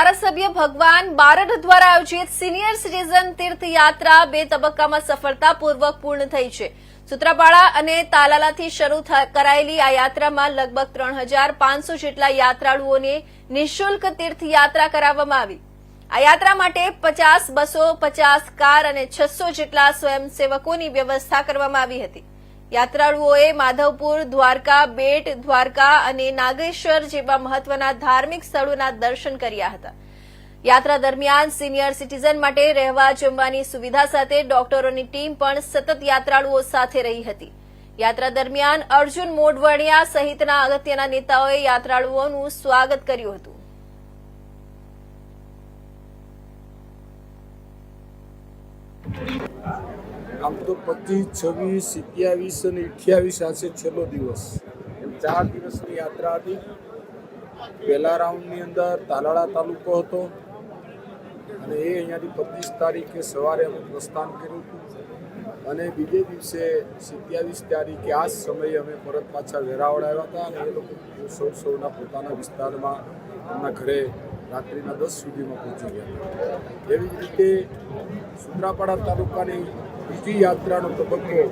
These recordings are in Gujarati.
ધારાસભ્ય ભગવાન બારડ દ્વારા આયોજિત સિનિયર સિટીઝન તીર્થયાત્રા બે તબક્કામાં સફળતાપૂર્વક પૂર્ણ થઈ છે. સુત્રાપાડા અને તાલાલાથી શરૂ કરાયેલી આ યાત્રામાં લગભગ ત્રણ હજાર પાંચસો જેટલા યાત્રાળુઓને નિઃશુલ્ક તીર્થયાત્રા કરાવવામાં આવી. આ યાત્રા માટે પચાસ બસો પચાસ કાર અને છસો જેટલા સ્વયંસેવકોની વ્યવસ્થા કરવામાં આવી હતી. યાત્રાળુઓએ માધવપુર, દ્વારકા, બેટ, દ્વારકા અને નાગેશ્વર જેવા મહત્વના ધાર્મિક સ્થળોના દર્શન કર્યા હતા. યાત્રા દરમિયાન સિનિયર સિટીઝન માટે રહેવા જમવાની સુવિધા સાથે ડોક્ટરોની ટીમ પણ સતત યાત્રાળુઓ સાથે રહી હતી. યાત્રા દરમિયાન અર્જુન મોઢવાણિયા સહિતના અગત્યના નેતાઓએ યાત્રાળુઓનું સ્વાગત કર્યું હતું. આમ તો પચીસ, છવ્વીસ, સિત્યાવીસ અને અઠ્યાવીસ આ છે છેલ્લો દિવસ. એમ ચાર દિવસની યાત્રા હતી. પહેલા રાઉન્ડની અંદર તાલાળા તાલુકો હતો અને એ અહીંયાથી પચીસ તારીખે સવારે અમે પ્રસ્થાન કર્યું હતું. અને બીજે દિવસે સિત્યાવીસ તારીખે આ જ સમયે અમે પરત પાછા વેરાવળ આવ્યા હતા અને એ લોકો સૌ સૌના પોતાના વિસ્તારમાં એમના ઘરે રાત્રિના દસ સુધીમાં પહોંચી ગયા એવી જ રીતે સુત્રાપાડા તાલુકાની બીજી યાત્રાનો તબક્કો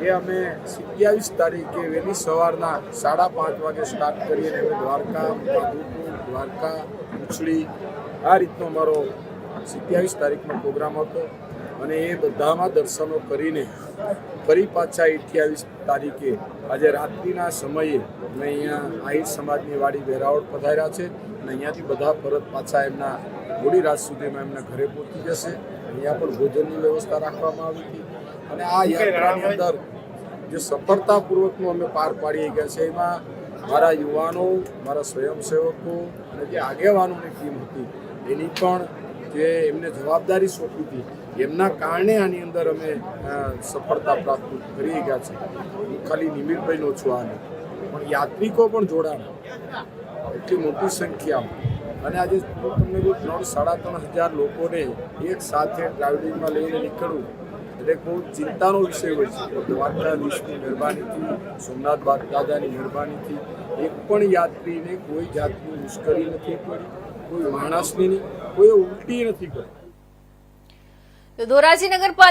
એ અમે સિત્યાવીસ તારીખે વહેલી સવારના સાડા પાંચ વાગે સ્ટાર્ટ કરીને અમે દ્વારકા, માધુપુર, દ્વારકા, ઉછળી આ રીતનો અમારો સિત્યાવીસ તારીખનો પ્રોગ્રામ હતો અને એ બધામાં દર્શનો કરીને ફરી પાછા અઠ્યાવીસ તારીખે આજે રાત્રિના સમયે અમે અહીંયા આહિર સમાજની વાડી વેરાવળ પધાર્યા છે અને અહીંયાથી બધા પરત પાછા એમના મોડી રાત સુધીમાં એમના ઘરે પહોંચી જશે. અહીંયા પણ ભોજનની વ્યવસ્થા રાખવામાં આવી હતી. અને આ યાત્રાની અંદર જે સફળતાપૂર્વકનું અમે પાર પાડી ગયા છે એમાં મારા યુવાનો મારા સ્વયંસેવકો અને જે આગેવાનોની ટીમ હતી એની પણ જે એમને જવાબદારી સોંપી હતી એમના કારણે આની અંદર અમે સફળતા પ્રાપ્ત કરી ગયા છે હું ખાલી નિમિતભાઈનો છું આને. પણ યાત્રિકો પણ જોડાણ. એટલી મોટી સંખ્યામાં. અને આજે તમને જો ત્રણ સાડા ત્રણ હજાર લોકોને એક સાથે ટ્રાવેલિંગમાં લઈને નીકળવું, એટલે બહુ ચિંતાનો વિષય હોય છે. દ્વારકા દ્વારકાધીશની મહેરબાનીથી, સોમનાથ દાદાની મહેરબાનીથી એક પણ યાત્રીને કોઈ જાતની મુશ્કેલી નથી પડી, કોઈ માણસની નહીં, કોઈ ઉલટી નથી કરી ધોરાજી નગરપાલિકા